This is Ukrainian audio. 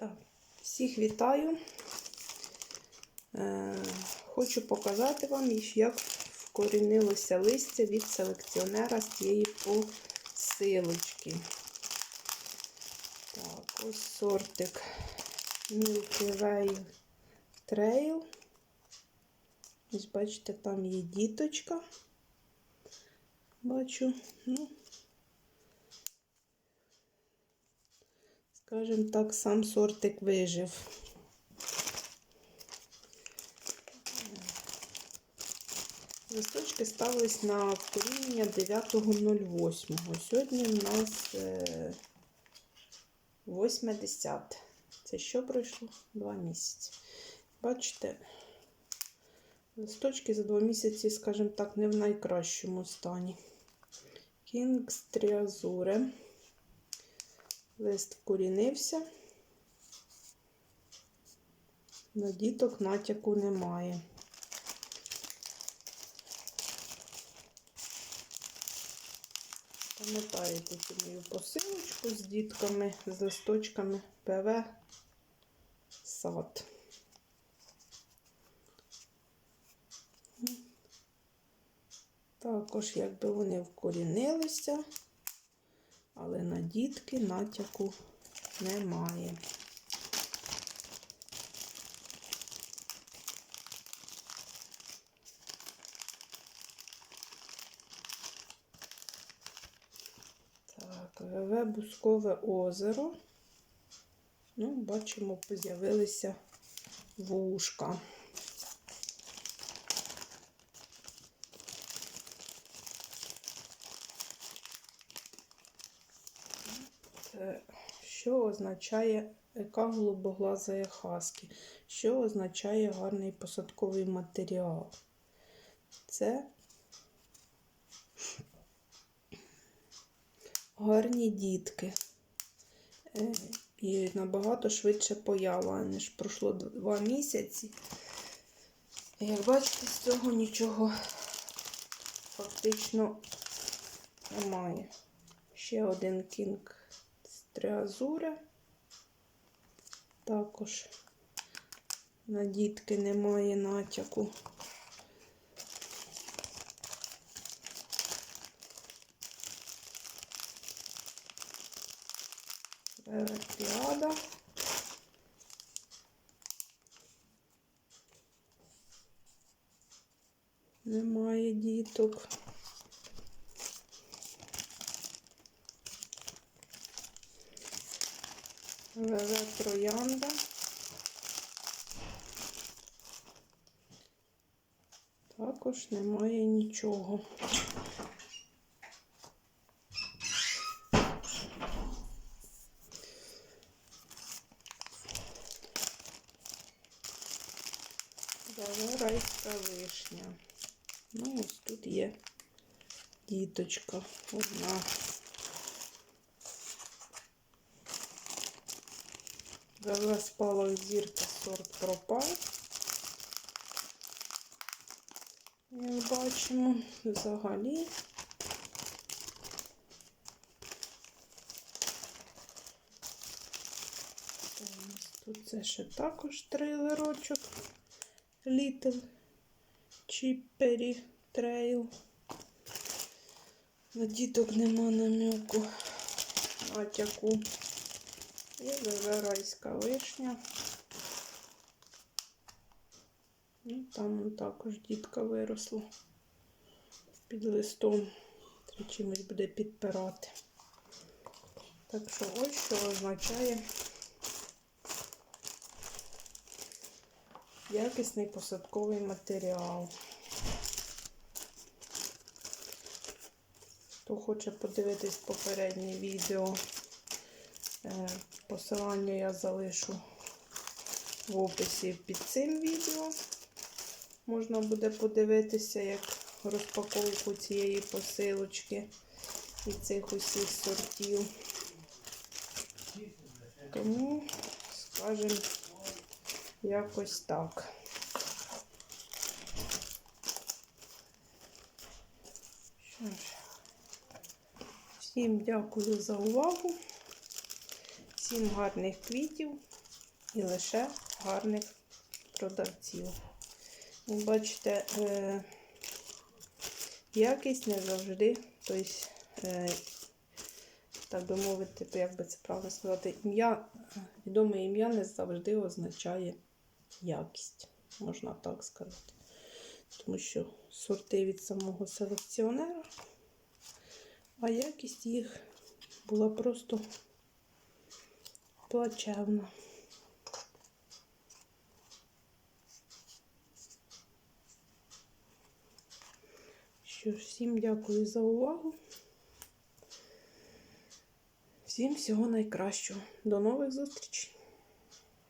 Так, всіх вітаю. Е, хочу показати вам, як вкорінилося листя від селекціонера з цієї посилочки. Так, ось сортик Milky Way Trail. Ось бачите, там є діточка. Бачу, ну, скажімо так, сам сортик вижив. Листочки ставились на вкорінення 9.08. Сьогодні в нас е, 80. Це що пройшло? Два місяці. Бачите, листочки за два місяці, скажімо так, не в найкращому стані. Кінгс Тріазуре. Лист вкорінився. На діток натяку немає. Пам'ятаєте цю мою посилочку з дітками, з листочками ПВ сад. Також, якби вони вкорінилися, але на дітки натяку немає. Так, ВВ Бускове озеро. Ну, бачимо, з'явилися вушка. Що означає яка голубоглаза хаски? Що означає гарний посадковий матеріал? Це гарні дітки. Е, І набагато швидше поява, ніж пройшло два місяці. Як бачите, з цього нічого фактично немає. Ще один кінг стріазуре. Також на дітки немає натяку. Веретіада. Немає діток. ВВ Троянда. Також немає нічого. Райська вишня. Ну, ось тут є діточка одна. ВВ спала зірка сорт пропав. Як бачимо, взагалі. Тут це ще також трейлерочок. Little Chippery Trail. На діток нема наміку натяку. І виверайська вишня. Ну, там також дітка виросла під листом. Чимось буде підпирати. Так що ось що означає якісний посадковий матеріал. Хто хоче подивитись попереднє відео, посилання я залишу в описі під цим відео. Можна буде подивитися, як розпаковку цієї посилочки і цих усіх сортів. Тому, скажімо, якось так. Всім дякую за увагу. Всім гарних квітів. і лише гарних продавців. Як бачите, е, якість не завжди, тобто, е, так би мовити, як би це правильно сказати, ім'я, відоме ім'я не завжди означає якість, можна так сказати. Тому що сорти від самого селекціонера, а якість їх була просто плачевна. Що ж, всім дякую за увагу. Всім всього найкращого. До нових зустрічей!